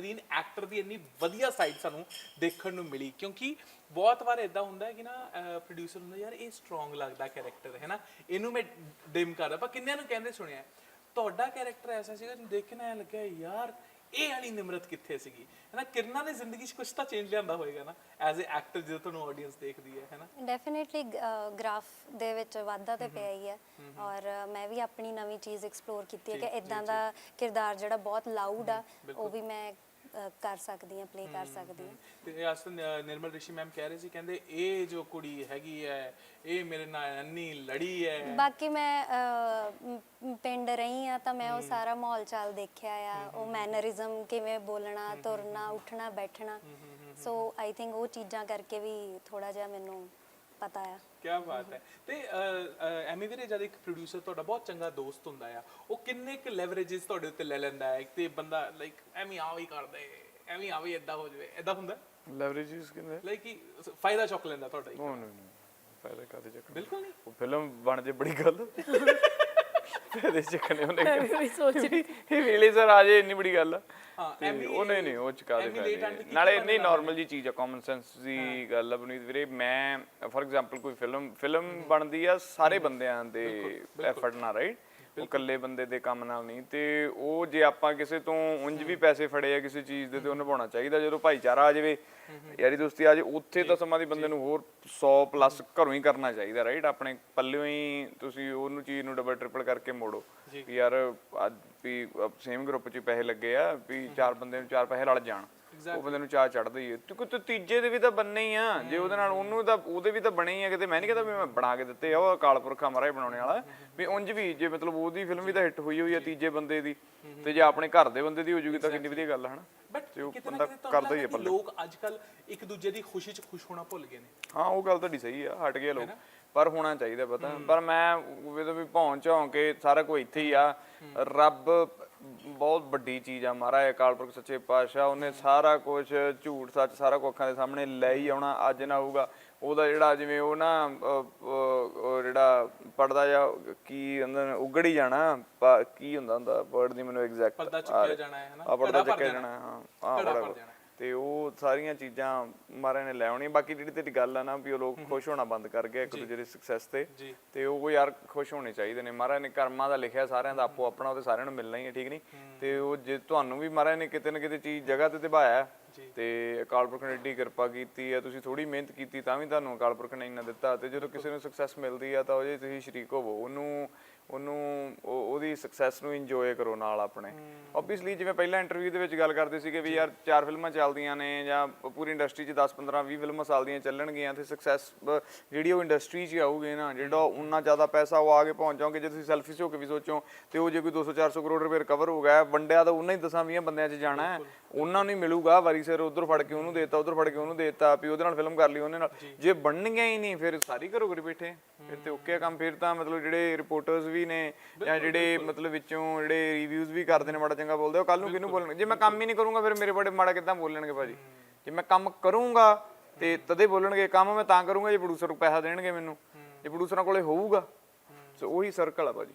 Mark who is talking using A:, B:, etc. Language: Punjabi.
A: ਬਿਹਤਰੀਨ ਐਕਟਰ ਦੀ ਇੰਨੀ ਵਧੀਆ ਸਾਈਡ ਸਾਨੂੰ ਦੇਖਣ ਨੂੰ ਮਿਲੀ। ਕਿਉਂਕਿ ਬਹੁਤ ਵਾਰ ਇਦਾਂ ਹੁੰਦਾ ਹੈ ਕਿ ਨਾ ਪ੍ਰੋਡਿਊਸਰ ਹੁੰਦਾ ਯਾਰ ਇਹ ਸਟਰੋਂਗ ਲੱਗਦਾ ਕੈਰੈਕਟਰ ਹੈ ਨਾ? ਇਹਨੂੰ ਮੈਂ ਡਿਮ ਕਰਦਾ ਪਰ ਕਿੰਨਿਆਂ ਨੂੰ ਕਹਿੰਦੇ ਸੁਣਿਆ। ਤੁਹਾਡਾ ਕੈਰੈਕਟਰ ਐਸਾ ਸੀਗਾ ਦੇਖ ਕੇ ਨਾ ਲੱਗਿਆ ਯਾਰ ਇਹ ਵਾਲੀ ਨਿਮਰਤ ਕਿੱਥੇ ਸੀਗੀ? ਹੈਨਾ ਕਿਰਨਾਂ ਨੇ ਜ਼ਿੰਦਗੀ 'ਚ ਕੁਝ ਤਾਂ ਚੇਂਜ ਲਿਆਂਦਾ ਹੋਏਗਾ ਨਾ ਐਜ਼ ਅ ਐਕਟਰ ਜਦੋਂ ਤੁਹਾਨੂੰ ਆਡੀਅנס ਦੇਖਦੀ ਹੈ ਹੈਨਾ
B: ਡੈਫੀਨਿਟਲੀ ਗ੍ਰਾਫ ਦੇ ਵਿੱਚ ਵਾਧਾ ਤੇ ਪਿਆ ਹੀ ਹੈ। ਔਰ ਮੈਂ ਵੀ ਆਪਣੀ ਨਵੀਂ ਚੀਜ਼ ਐਕਸਪਲੋਰ ਕੀਤੀ ਹੈ ਕਿ ਇਦਾਂ ਦਾ ਕਿਰਦਾਰ ਜਿਹੜਾ ਬਹੁਤ ਲਾਊਡ ਆ ਉਹ ਵੀ ਮੈਂ ਅ, ਕਰ ਸਕਦੀ ਹਾਂ ਪਲੇ ਕਰ ਸਕਦੀ ਹਾਂ।
A: ਤੇ ਨ- ਨਿਰਮਲ ਰਿਸ਼ੀ ਮੈਮ ਕਹਿ ਰਹੇ ਸੀ ਕਹਿੰਦੇ ਇਹ ਜੋ ਕੁੜੀ ਹੈਗੀ ਹੈ ਇਹ ਮੇਰੇ ਨਾਲ ਅੰਨੀ ਲੜੀ ਹੈ।
B: ਬਾਕੀ ਮ- ਪਿੰਡ ਰਹੀ ਆ ਤਾਂ ਮੈਂ ਉਹ ਸਾਰਾ ਮਾਹੌਲ ਚਾਲ ਦੇਖਿਆ ਆ। ਉਹ ਮੈਨਰਿਜ਼ਮ ਕਿਵੇਂ ਬੋਲਣਾ ਤੁਰਨਾ ਉੱਠਣਾ ਬੈਠਣਾ। ਸੋ ਆਈ ਥਿੰਕ ਉਹ ਚੀਜ਼ਾਂ ਕਰਕੇ ਵੀ ਥੋੜਾ ਜਿਹਾ ਮੈਨੂੰ ਪਤਾ ਆ।
A: ਕੀ ਬਾਤ ਹੈ। ਤੇ ਐਮੀ ਵੀਰੇ ਜਦ ਇੱਕ ਪ੍ਰੋਡਿਊਸਰ ਤੁਹਾਡਾ ਬਹੁਤ ਚੰਗਾ ਦੋਸਤ ਹੁੰਦਾ ਆ ਉਹ ਕਿੰਨੇ ਕੁ ਲੈਵਰੇजेस ਤੁਹਾਡੇ ਉੱਤੇ ਲੈ ਲੈਂਦਾ ਹੈ? ਤੇ ਬੰਦਾ ਲਾਈਕ ਐਵੇਂ ਆਵੀ ਕਰਦਾ ਏ ਐਵੇਂ ਆਵੀ ਇਦਾਂ ਹੋ ਜਵੇ। ਇਦਾਂ ਹੁੰਦਾ?
C: ਲੈਵਰੇजेस ਕਿੰਨੇ?
A: ਲਾਈਕ ਫਾਇਦਾ ਚੁੱਕ ਲੈਂਦਾ ਤੁਹਾਡਾ ਹੀ
C: ਨੋ ਨੋ ਫਾਇਦਾ ਕਾਦੇ ਚੱਕਰ?
A: ਬਿਲਕੁਲ ਨਹੀਂ।
C: ਉਹ ਫਿਲਮ ਬਣ ਜੇ ਬੜੀ ਗੱਲ। ਫਾਇਦੇ ਚੱਕਣੇ ਉਹਨੇ
D: ਵੀ ਸੋਚ ਰਹੀ
C: ਇਹ ਵੇਲੇ ਸਰ ਆ ਜੇ ਇੰਨੀ ਬੜੀ ਗੱਲ ਆ।
A: ਹਾਂ, ਐਮੀ-
C: ਉਹ ਨਹੀਂ ਨਹੀਂ ਉਹ ਚ ਕਾਦੇ
A: ਐਮੀ late
C: ਫਾਇਦੇ
A: ਆਂਟੀ
C: ਨਾਲੇ ਨਹੀਂ ਨਾਰਮਲ ਜੀ ਚੀਜ਼ ਆ ਕਾਮਨ ਸੈਂਸ ਦੀ ਗੱਲ ਆ ਬਨੀਤ ਵੀਰੇ। ਮੈਂ ਫੋਰ ਐਗਜ਼ਾਮਪਲ ਕੋਈ ਫਿਲਮ ਫਿਲਮ ਬਣਦੀ ਆ ਸਾਰੇ ਬੰਦਿਆਂ ਦੇ ਐਫਰਟ ਨਾਲ ਰਾਈਟ ਉਹ ਇਕੱਲੇ ਬੰਦੇ ਦੇ ਕੰਮ ਨਾਲ ਨਹੀਂ ਤੇ ਉਹ ਜੇ ਆਪਾਂ ਕਿਸੇ ਤੋਂ ਉਂਝ ਵੀ ਪੈਸੇ ਫੜੇ ਆ ਕਿਸੇ ਚੀਜ਼ ਦੇ ਤੇ ਉਹ ਨਿਭਾਉਣਾ ਚਾਹੀਦਾ ਜਦੋਂ ਭਾਈਚਾਰਾ ਆ ਜਾਵੇ। ਯਾਰੀ ਦੋਸਤੀ ਆ ਜੇ ਉੱਥੇ ਤਾਂ ਸਮਾਂ ਦੀ ਬੰਦੇ ਨੂੰ ਹੋਰ 100 ਪਲੱਸ ਘਰੋਂ ਹੀ ਕਰਨਾ ਚਾਹੀਦਾ ਰਾਈਟ ਆਪਣੇ ਪੱਲਿਓਂ ਹੀ ਤੁਸੀਂ ਉਹਨੂੰ ਚੀਜ਼ ਨੂੰ ਡਬਲ ਟ੍ਰਿਪਲ ਕਰਕੇ ਮੋੜੋ। ਵੀ ਯਾਰ ਅੱਜ ਵੀ ਸੇਮ ਗਰੁੱਪ 'ਚ ਪੈਸੇ ਲੱਗੇ ਆ ਵੀ ਚਾਰ ਬੰਦੇ ਨੂੰ ਚਾਰ ਪੈਸੇ ਰਲ ਜਾਣ। ਉਹ ਬੰਦੇ ਨੂੰ ਚਾਹ ਚੜਦਾ ਹੀ ਹੈ ਕਿਉਂਕਿ ਤੂੰ ਤੀਜੇ ਦੇ ਵੀ ਤਾਂ ਬੰਨੇ ਹੀ ਆ। ਜੇ ਉਹਦੇ ਨਾਲ ਉਹਨੂੰ ਤਾਂ ਉਹਦੇ ਵੀ ਤਾਂ ਬਣੇ ਹੀ ਆ ਕਿਤੇ। ਮੈਂ ਨਹੀਂ ਕਹਿੰਦਾ ਵੀ ਮੈਂ ਬਣਾ ਕੇ ਦਿੱਤੇ ਆ ਉਹ ਅਕਾਲ ਪੁਰਖਾ ਮਹਾਰਾਜ ਬਣਾਉਣੇ ਵਾਲਾ। ਵੀ ਉਂਝ ਵੀ ਜੇ ਮਤਲਬ ਉਹਦੀ ਫਿਲਮ ਵੀ ਤਾਂ ਹਿੱਟ ਹੋਈ ਹੋਈ ਆ ਤੀਜੇ ਬੰਦੇ ਦੀ। ਤੇ ਜੇ ਆਪਣੇ ਘਰ ਦੇ ਬੰਦੇ ਦੀ ਹੋ ਜੂਗੀ ਤਾਂ ਕਿੰਨੀ ਵਧੀਆ ਗੱਲ ਆ ਹਨਾ?
A: ਬਟ
C: ਤੇ ਉਹ
A: ਕਿਤੇ ਨਾ ਕਿਤੇ
C: ਕਰਦਾ ਹੀ ਪੱਲੇ।
A: ਲੋਕ ਅੱਜ ਕੱਲ ਇੱਕ ਦੂਜੇ ਦੀ ਖੁਸ਼ੀ 'ਚ ਖੁਸ਼ ਹੋਣਾ ਭੁੱਲ ਗਏ ਨੇ।
C: ਹਾਂ ਉਹ ਗੱਲ ਤੁਹਾਡੀ ਸਹੀ ਆ। ਹਟ ਗਏ ਲੋਕ। ਪਰ ਹੋਣਾ ਚਾਹੀਦਾ ਪਤਾ। ਪਰ ਮੈਂ ਜਦੋਂ ਵੀ ਭੌਂ ਝੌਂ ਕੇ ਸਾਰਾ ਕੁਝ ਇੱਥੇ ਹੀ ਆ। ਰੱਬ ਬਹੁਤ ਵੱਡੀ ਚੀਜ਼ ਆ ਮਹਾਰਾਜ ਅਕਾਲ ਪੁਰਖ ਸੱਚੇ ਪਾਤਸ਼ਾਹ ਉਹਨੇ ਸਾਰਾ ਕੁਝ ਝੂਠ ਸੱਚ ਸਾਰਾ ਕੁਝ ਅੱਖਾਂ ਦੇ ਸਾਹਮਣੇ ਲੈ ਹੀ ਆਉਣਾ ਅੱਜ ਨਾ ਹੋਊਗਾ ਉਹਦਾ ਜਿਹੜਾ ਜਿਵੇਂ ਉਹ ਨਾ ਜਿਹੜਾ ਪੜਦਾ ਜਾਂ ਕੀ ਅੰਦਰ ਉਗੜੀ ਜਾਣਾ ਪ- ਕੀ ਹੁੰਦਾ ਹੁੰਦਾ ਵਰਡ ਦੀ ਮੈਨੂੰ ਐਗਜ਼ੈਕਟ
A: ਪਰਦਾ ਚੁੱਕਿਆ ਜਾਣਾ ਹੈ ਹਨਾ
C: ਆ ਪਰਦਾ ਚੱਕਿਆ
A: ਜਾਣਾ।
C: ਜਾਣਾ ਹਾਂ ਹਾਂ ਕੁਛ।
A: ਜਾਣਾ।
C: ਤੇ ਉਹ ਸਾਰੀਆਂ ਚੀਜ਼ਾਂ ਮਹਾਰਾਜ ਨੇ ਲੈ ਆਉਣੀ ਬਾਕੀ ਜਿਹੜੀ ਤੇਰੀ ਗੱਲ ਆ ਨਾ ਵੀ ਉਹ ਲੋਕ ਖੁਸ਼ ਹੋਣਾ ਬੰਦ ਕਰ ਗਏ ਇੱਕ ਦੂਜੇ ਦੀ ਸਕਸੈਸ ਤੇ। ਤੇ ਉਹ ਯਾਰ ਖੁਸ਼ ਹੋਣੇ ਚਾਹੀਦੇ ਨੇ। ਮਹਾਰਾਜ ਨੇ ਕਰਮਾਂ ਦਾ ਲਿਖਿਆ ਸਾਰਿਆਂ ਦਾ ਆਪੋ ਆਪਣਾ ਉਹ ਤੇ ਸਾਰਿਆਂ ਨੂੰ ਮਿਲਣਾ ਹੀ ਹੈ ਠੀਕ ਨਹੀਂ? ਤੇ ਉਹ ਜੇ ਤੁਹਾਨੂੰ ਵੀ ਮਹਾਰਾਜ ਨੇ ਕਿਤੇ ਨਾ ਕਿਤੇ ਚੀਜ਼ ਜਗ੍ਹਾ ਤੇ ਨਿਭਾਇਆ ਤੇ ਅਕਾਲ ਪੁਰਖ ਨੇ ਏਡੀ ਕਿਰਪਾ ਕੀਤੀ ਹੈ ਤੁਸੀਂ ਥੋੜੀ ਮਿਹਨਤ ਕੀਤੀ ਤਾਂ ਵੀ ਤੁਹਾਨੂੰ ਅਕਾਲ ਪੁਰਖ ਨੇ ਇੰਨਾ ਦਿੱਤਾ। ਤੇ ਜਦੋਂ ਕਿਸੇ ਨੂੰ ਸਕਸੈਸ ਮਿਲਦੀ ਆ ਤਾਂ ਉਹ ਜੇ ਤੁਸੀਂ ਸ਼ਰੀਕ ਹੋਵੋ ਉਹਨੂੰ ਉਹਨੂੰ ਉਹ- ਉਹਦੀ ਸਕਸੈਸ ਨੂੰ ਇੰਜੋਏ ਕਰੋ ਨਾਲ ਆਪਣੇ। ਆਬਵੀਅਸਲੀ ਜਿਵੇਂ ਪਹਿਲਾਂ ਇੰਟਰਵਿਊ ਦੇ ਵਿੱਚ ਗੱਲ ਕਰਦੇ ਸੀਗੇ ਵੀ ਯਾਰ ਚਾਰ ਫਿਲਮਾਂ ਚੱਲਦੀਆਂ ਨੇ ਜਾਂ ਪੂਰੀ ਇੰਡਸਟਰੀ 'ਚ 10 15 20 ਫਿਲਮਾਂ ਸਾਲ ਦੀਆਂ ਚੱਲਣਗੀਆਂ ਤੇ ਸਕਸੈਸ ਜਿਹੜੀ ਉਹ ਇੰਡਸਟਰੀ 'ਚ ਆਊਗੀ ਨਾ ਜਿਹੜਾ ਉਨਾ ਜ਼ਿਆਦਾ ਪੈਸਾ ਉਹ ਆ ਕੇ ਪਹੁੰਚ ਜਾਓਗੇ ਜੇ ਤੁਸੀਂ ਸੈਲਫਿਸ਼ ਹੋ ਕੇ ਵੀ ਸੋਚੋ ਤੇ ਉਹ ਜੇ ਕੋਈ 200 400 ਕਰੋੜ ਰੁਪਏ ਰਿਕਵਰ ਹੋ ਗਿਆ ਵੰਡਿਆ ਤਾਂ ਉਹਨਾਂ ਹੀ ਦਸਾਂ 20 ਬੰਦਿਆਂ 'ਚ ਜਾਣਾ ਹੈ। ਉਹਨਾਂ ਨੂੰ ਹੀ ਮਿਲੂਗਾ ਵਾਰੀ ਸਿਰ ਉਧਰ ਫੜ ਕੇ ਉਹਨੂੰ ਦੇਤਾ ਉਧਰ ਫੜ ਕੇ ਉਹਨੂੰ ਦੇਤਾ ਵੀ ਉਹਦੇ ਨਾਲ ਫਿਲਮ ਕਰ ਲਈ ਉਹਨੇ ਨਾਲ। ਜੇ। ਬਣਨਗੀਆਂ ਹੀ ਨਹੀਂ ਫਿਰ ਸਾਰੀ ਘਰੀ ਬੈਠੇ ਫਿਰ ਤੇ ਓਕੇ ਕੰਮ ਫਿਰ ਤਾਂ ਮਤਲਬ ਜਿਹੜੇ ਰਿਪੋਰਟਰਸ ਵੀ ਨੇ ਜਾਂ ਜਿਹੜੇ ਮਤਲਬ ਵਿੱਚੋਂ ਜਿਹੜੇ ਰਿਵਿਊਜ਼ ਵੀ ਕਰਦੇ ਨੇ ਮਾੜਾ ਚੰਗਾ ਬੋਲਦੇ, ਉਹ ਕੱਲ ਨੂੰ ਕਿਹਨੂੰ ਬੋਲਣਗੇ? ਜੇ ਮੈਂ ਕੰਮ ਹੀ ਨਹੀਂ ਕਰੂੰਗਾ, ਫਿਰ ਮੇਰੇ ਬੜੇ ਮਾੜਾ ਕਿੱਦਾਂ ਬੋਲਣਗੇ ਭਾਜੀ? ਜੇ ਮੈਂ ਕੰਮ ਕਰੂੰਗਾ, ਤੇ ਤਦੇ ਬੋਲਣਗੇ ਕੰਮ ਮੈਂ ਤਾਂ ਕਰੂੰਗਾ, ਜੇ ਪ੍ਰੋਡਿਊਸਰ ਨੂੰ ਪੈਸਾ ਦੇਣਗੇ ਮੈਨੂੰ। ਜੇ ਪ੍ਰੋਡਿਊਸਰਾਂ ਕੋਲੇ ਹੋਊਗਾ, ਸੋ ਉਹੀ ਸਰਕਲ ਆ ਭਾਜੀ।